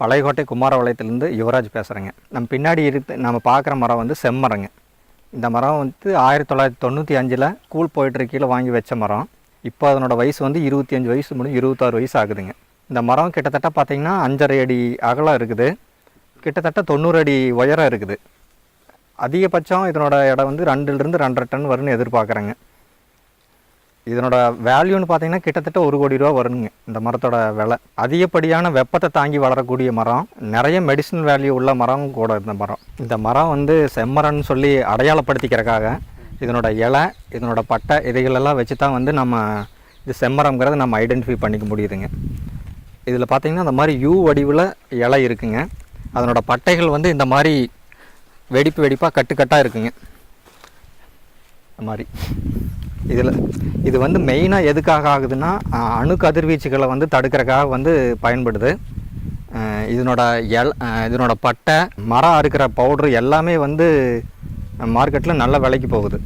பழையகோட்டை குமாரபாளையத்துலேருந்து யுவராஜ் பேசுகிறேங்க நம்ம பின்னாடி இருக்கு நம்ம பார்க்குற மரம் வந்து செம்மரங்க. இந்த மரம் வந்து ஆயிரத்தி தொள்ளாயிரத்தி தொண்ணூற்றி அஞ்சில் கூழ் போயிட்டு கீழே வாங்கி வச்ச மரம். இப்போ அதனோட வயசு வந்து இருபத்தி அஞ்சு வயசு முடிஞ்சு இருபத்தாறு வயசு ஆகுதுங்க. இந்த மரம் கிட்டத்தட்ட பார்த்தீங்கன்னா அஞ்சரை அடி அகலம் இருக்குது. கிட்டத்தட்ட தொண்ணூறு அடி உயரம் இருக்குது. அதிகபட்சம் இதனோட இடம் வந்து ரெண்டுலேருந்து ரெண்டரை டன் வரும்னு எதிர்பார்க்குறேங்க. இதனோட வேல்யூன்னு பார்த்தீங்கன்னா கிட்டத்தட்ட ஒரு கோடி ரூபா வருங்க இந்த மரத்தோட விலை. அதிகப்படியான வெப்பத்தை தாங்கி வளரக்கூடிய மரம் நிறைய மெடிசனல் வேல்யூ உள்ள மரம் கூட இந்த மரம். இந்த மரம் வந்து செம்மரம்னு சொல்லி அடையாளப்படுத்திக்கிறக்காக இதனோட இலை இதனோட பட்டை இதைகளெல்லாம் வச்சு தான் வந்து நம்ம இது செம்மரங்கிறத நம்ம ஐடென்டிஃபை பண்ணிக்க முடியுதுங்க. இதில் பார்த்தீங்கன்னா இந்த மாதிரி யூ வடிவில் இலை இருக்குங்க. அதனோட பட்டைகள் வந்து இந்த மாதிரி வெடிப்பு வெடிப்பாக கட்டுக்கட்டாக இருக்குங்க. இந்த மாதிரி. இதில் இது வந்து மெயினாக எதுக்காக ஆகுதுன்னா அணு கதிர்வீச்சுகளை வந்து தடுக்கிறக்காக வந்து பயன்படுது. இதனோட எல் இதனோட பட்டை மரம் அறுக்கிற பவுட்ரு எல்லாமே வந்து மார்க்கெட்டில் நல்ல விலைக்கு போகுது.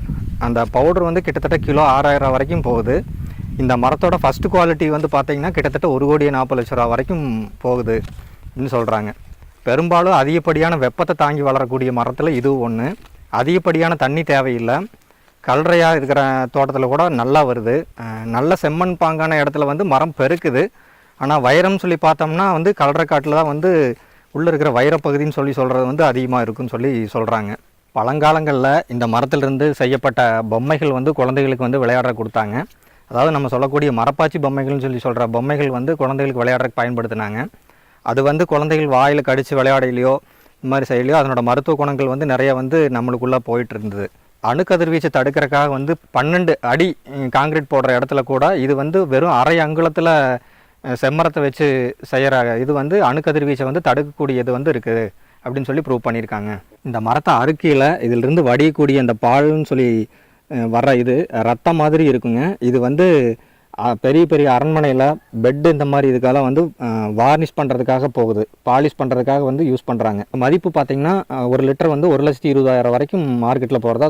அந்த பவுடர் வந்து கிட்டத்தட்ட கிலோ ஆறாயிரம் வரைக்கும் போகுது. இந்த மரத்தோட ஃபஸ்ட்டு குவாலிட்டி வந்து பார்த்திங்கன்னா கிட்டத்தட்ட ஒரு கோடி நாற்பது லட்ச ரூபா வரைக்கும் போகுது அப்படின்னு சொல்கிறாங்க பெரும்பாலும் அதிகப்படியான வெப்பத்தை தாங்கி வளரக்கூடிய மரத்தில் இது ஒன்று அதிகப்படியான தண்ணி தேவையில்லை. கல்றையாக இருக்கிற தோட்டத்தில் கூட நல்லா வருது. நல்ல செம்மண் பாங்கான இடத்துல வந்து மரம் பெருக்குது. ஆனால் வைரம் சொல்லி பார்த்தோம்னா வந்து கல்றைக்காட்டில் தான் வந்து உள்ளே இருக்கிற வைரப்பகுதின்னு சொல்லி சொல்கிறது வந்து அதிகமாக இருக்குன்னு சொல்லி சொல்கிறாங்க பழங்காலங்களில் இந்த மரத்திலிருந்து செய்யப்பட்ட பொம்மைகள் வந்து குழந்தைகளுக்கு வந்து விளையாட கொடுத்தாங்க. அதாவது நம்ம சொல்லக்கூடிய மரப்பாச்சி பொம்மைகள்னு சொல்லி சொல்கிற பொம்மைகள் வந்து குழந்தைகளுக்கு விளையாடுறதுக்கு பயன்படுத்தினாங்க. அது வந்து குழந்தைகள் வாயில் கடித்து விளையாடலையோ இந்த மாதிரி செயலையோ அதனோட மருத்துவ குணங்கள் வந்து நிறைய வந்து நம்மளுக்குள்ளே போயிட்டு இருந்தது. அணுக்கதிர்வீச்சை தடுக்கிறதுக்காக வந்து பன்னெண்டு அடி காங்கிரீட் போடுற இடத்துல கூட இது வந்து வெறும் அரை அங்குலத்தில் செம்மரத்தை வச்சு செய்கிற இது வந்து அணுக்கதிர்வீச்சை வந்து தடுக்கக்கூடியது வந்து இருக்குது அப்படின்னு சொல்லி ப்ரூவ் பண்ணியிருக்காங்க. இந்த மரத்தை அறுக்கையில் இதிலிருந்து வடியக்கூடிய அந்த பால்னு சொல்லி வர்ற இது ரத்தம் மாதிரி இருக்குங்க. இது வந்து பெரிய பெரிய அரண்மனையில் பெட்டு இந்த மாதிரி இதுக்கெல்லாம் வந்து வார்னிஷ் பண்ணுறதுக்காக போகுது. பாலிஷ் பண்ணுறதுக்காக வந்து யூஸ் பண்ணுறாங்க மதிப்பு பார்த்தீங்கன்னா ஒரு லிட்டர் வந்து ஒரு லட்சத்தி இருபதாயிரம் வரைக்கும் மார்க்கெட்டில் போகிறதா